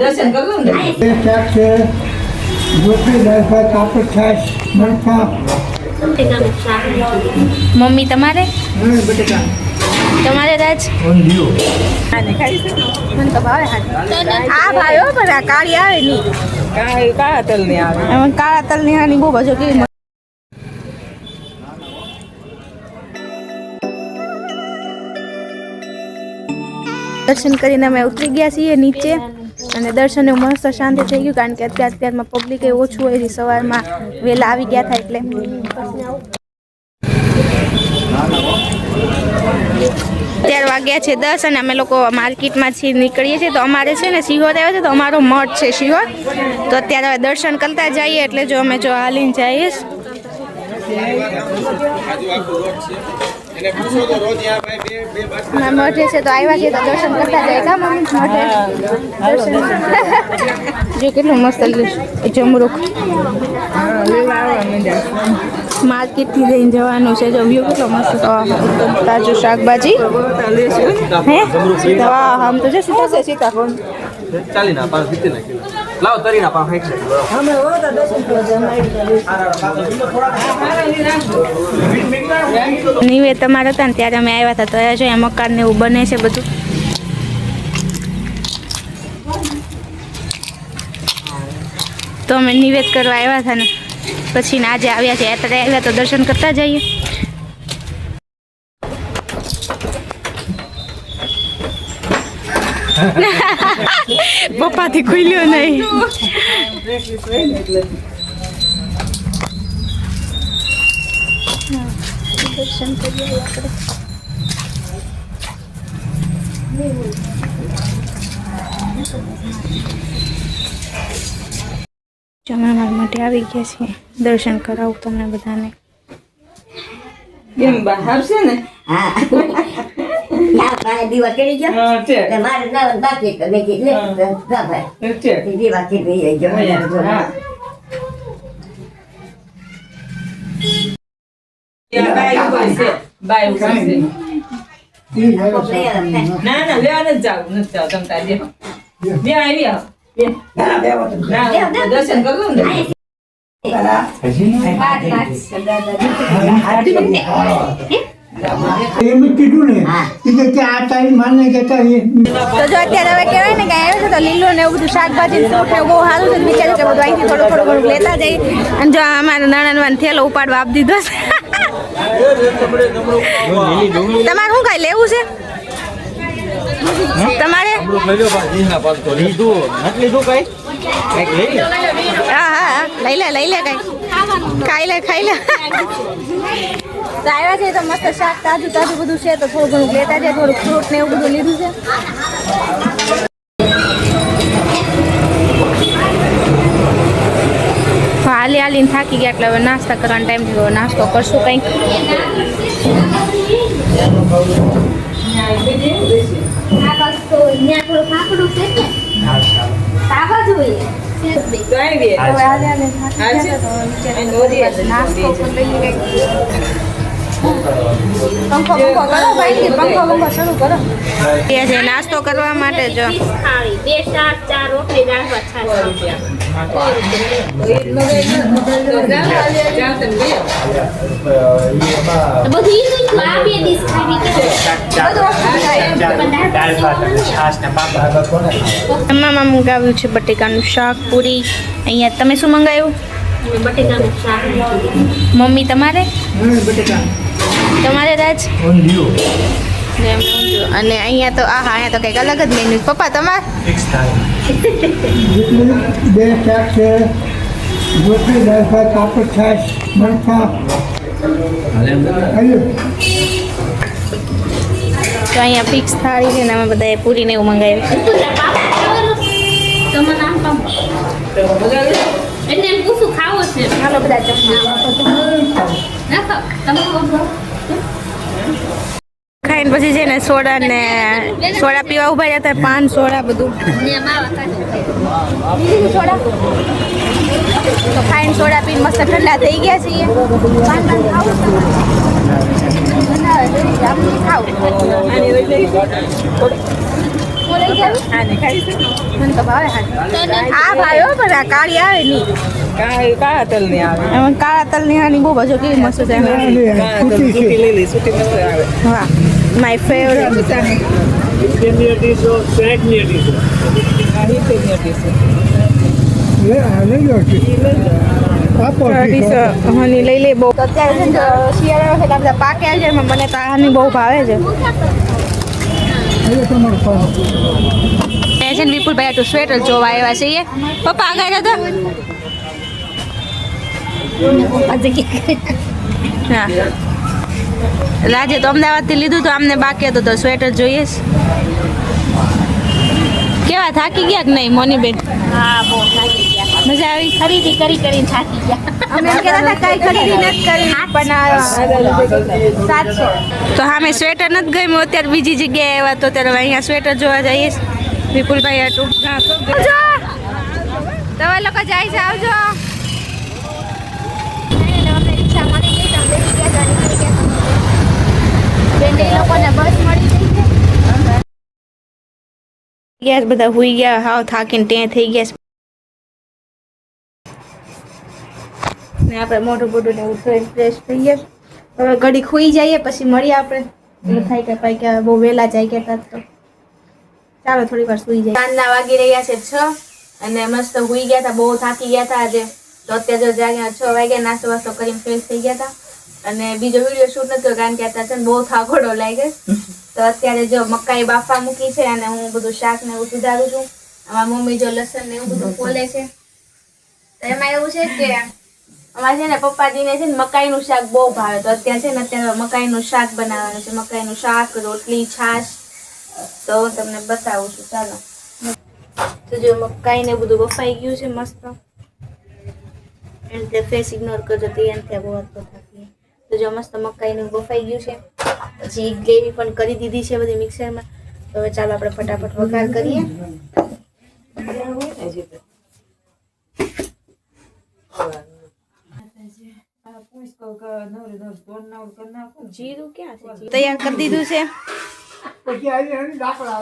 દર્શન કરવું ને મમ્મી તમારે? તમારે રાજ? આ ભાઈ પણ આ કાળી આવે નહીં. કાળા તલની આવે. કાળા તલની હાની બહુ બાજુ કેવી દર્શન કરીને અમે ઉતરી ગયા છીએ નીચે અને દર્શન એવું મસ્ત શાંતિ થઈ ગયું કારણ કે અત્યાર અત્યારમાં પબ્લિક એ ઓછું હોય છે સવારમાં વહેલા આવી ગયા થાય એટલે. અત્યાર વાગ્યા છે દસ અને અમે લોકો માર્કેટમાંથી નીકળીએ છીએ. તો અમારે છે ને સિહોર આવે છે, તો અમારો મઠ છે સિહોર તો અત્યારે હવે દર્શન કરતા જઈએ એટલે જો અમે જો હાલીને જઈએ. ના મઠે છે તો આવ્યા છે તો દર્શન કરતા જાય કા મમ્મી? મઠે દર્શન જો કેટલું મસ્ત જમરૂખ માર્કેટથી લઈને જવાનું છે. જો વ્યૂ કેટલો મસ્ત તો એકદમ તાજું શાકભાજી. હે? દવા આમ તો જો સીતા છે સીતાફળ ચાલી ના પાંચ સિત્તેર ના કિલો લાવો તરી ના પાંચ ફેંક નિવેદ તમારા હતા ને ત્યારે અમે આવ્યા હતા તો અહીંયા જો અહીંયા મકાન ને એવું બને છે બધું. તો અમે નિવેદ કરવા આવ્યા હતા ને પછી ને આજે આવ્યા છે. અત્યારે આવ્યા તો દર્શન કરતા જઈએ. પપ્પાથી ખુલ્યો નહીં. દર્શન કરીએ આપણે જમણવાર માટે આવી ગયા છીએ. દર્શન કરાવું તમને બધાને. બહાર છે ને? ના મારે દીવા કરી ગયો? એટલે મારે ના બાકી તો મેં કીધું લે જા ભાઈ. દીવા કરી લઈ ગયો છે. છે. ના ના લેવા નથી જાવ નથી જાવ તમ તાર બે. બે આવી આવો. દર્શન કરું ને. એમ કીધું ને. હા. કે આ તારી માને કે તો જો અત્યારે હવે કહેવાય ને કે આવ્યો છે તો લીલું ને એવું બધું શાકભાજી ને ફ્રૂટ ને બહુ સારું છે વિચાર્યું કે બધું અહીંથી થોડું થોડું ઘણું લેતા જઈ અને જો અમારા નાના થેલો ઉપાડવા આપી દીધો છે. તમારે શું કાંઈ લેવું છે? તમારે? હા હા. લઈ લે લઈ લે કઈ. ખાઈ લે ખાઈ લે. તો આવ્યા છે તો મસ્ત શાક તાજું તાજું બધું છે તો થોડું ઘણું લેતા જાય થોડું ફ્રૂટ ને એવું બધું લીધું છે. હાલી હાલીને થાકી ગયા એટલે હવે નાસ્તા કરવાનો ટાઈમ થયો. નાસ્તો કરશું કંઈક. નાસ્તો કરી લઈએ. પંખો પંખો કરો ભાઈ પંખો પંખો શરૂ કરો એ છે નાસ્તો કરવા માટે જો. બે શાક ચાર રોટલી દાળ ભાત છાશ મંગાવ્યું છે બટેકાનું શાક પૂરી. અહીંયા તમે શું મંગાવ્યું બટેકાનું શાક. મમ્મી તમારે? તમારે રાજ? એમ અને અહીંયા તો આહા અહીંયા તો કંઈક અલગ જ મેન્યુ પપ્પા તમારે. તો અહીંયા ફિક્સ થાળી છે ને અમે બધાએ પૂરીને એવું મંગાવ્યું છે. બધા ખાઈને પછી છે ને સોડા ને સોડા પીવા ઊભા હતા પાન સોડા બધું. ને તો ખાઈને સોડા પીને મસ્ત ઠંડા થઈ ગયા છીએ. આ ભાઈ પણ આ કાળી આવે નહીં કાળા કાળા તલની આવે કાળા તલની હાની બહુ બાજુ કેવી મસ્ત છે. તલ મસ્ત આવે. વાહ. માય ફેવરેટ આ હિતેરની or છે. લે આ લઈ લો બહુ. અત્યારે છે શિયાળો બધા પાક્યા મને તો બહુ ભાવે છે. છે ને વિપુલભાઈ આટલું સ્વેટર જોવા આવ્યા છે એ. પપ્પા આગળ હતા હા. રાજે તો અમદાવાદથી લીધું તો અમને બાકી હતું તો સ્વેટર જોઈએ કેવા થાકી ગયા કે નહીં મોનીબેન? હા બહુ થાકી ગયા. મજા આવી? ખરીદી કરી કરીને થાકી ગયા. અમે કહેતા હતા કઈ ખરીદી નથી કરી પણ સાતસો તો સામે સ્વેટર નથી ગમ્યું. અત્યારે બીજી જગ્યાએ આવ્યા તો ત્યારે અહીંયા સ્વેટર જોવા જઈએ વિપુલભાઈ હાટું તમે લોકો જાય છે આવજો અમને રિક્ષા મળી ગઈ તો અમે ગયા હતા, નીકળી ગયા એ લોકોને બસ મળી ગઈ છે. ગયા બધા હુઈ ગયા હાવ થાકીને ત્યાં થઈ ગયા ને આપણે મોઢું બોઢું ને એવું ફ્રેશ થઈ ગયા હવે ઘડી ખુઈ જઈએ પછી મળીએ આપણે. એવું થાય કે ભાઈ કે બહુ વહેલા જાય કે તો. ચાલો થોડી વાર સુઈ જાય સાંજના વાગી રહ્યા છે છ અને મસ્ત હુઈ ગયા હતા બહુ થાકી ગયા હતા આજે. તો અત્યારે જો જાગ્યા છ વાગ્યા નાસ્તો વાસ્તો કરીને ફ્રેશ થઈ ગયા હતા. અને બીજો વીડિયો શૂટ કર્યો કારણ કે અત્યારે છે ને બહુ થાકોડો લાગે તો અત્યારે જો મકાઈ બાફા મૂકી છે અને હું બધું શાક ને એવું સુધારું છું. અમારા મમ્મી જો લસણ ને એવું બધું ખોલે છે. તો એમાં એવું છે કે અમારે છે ને પપ્પાજીને છે ને મકાઈનું શાક બહુ ભાવે. તો અત્યારે છે ને અત્યારે મકાઈનું શાક બનાવવાનું છે. મકાઈનું શાક, રોટલી, છાશ. તો હું તમને બતાવું છું. ચાલો. તો જો મકાઈ ને બધું બફાઈ ગયું છે મસ્ત. એટલે ફેસ ઇગ્નોર કરજો, તો એમ ત્યાં બહુ થાકી. તો જો મસ્ત મકાઈનું બફાઈ ગયું છે. પછી ગ્રેવી પણ કરી દીધી છે બધી મિક્સરમાં. તો હવે ચાલો આપણે ફટાફટ વઘાર કરીએ. જીરું ક્યાં તૈયાર કરી દીધું છે. પછી આવી દાખલા.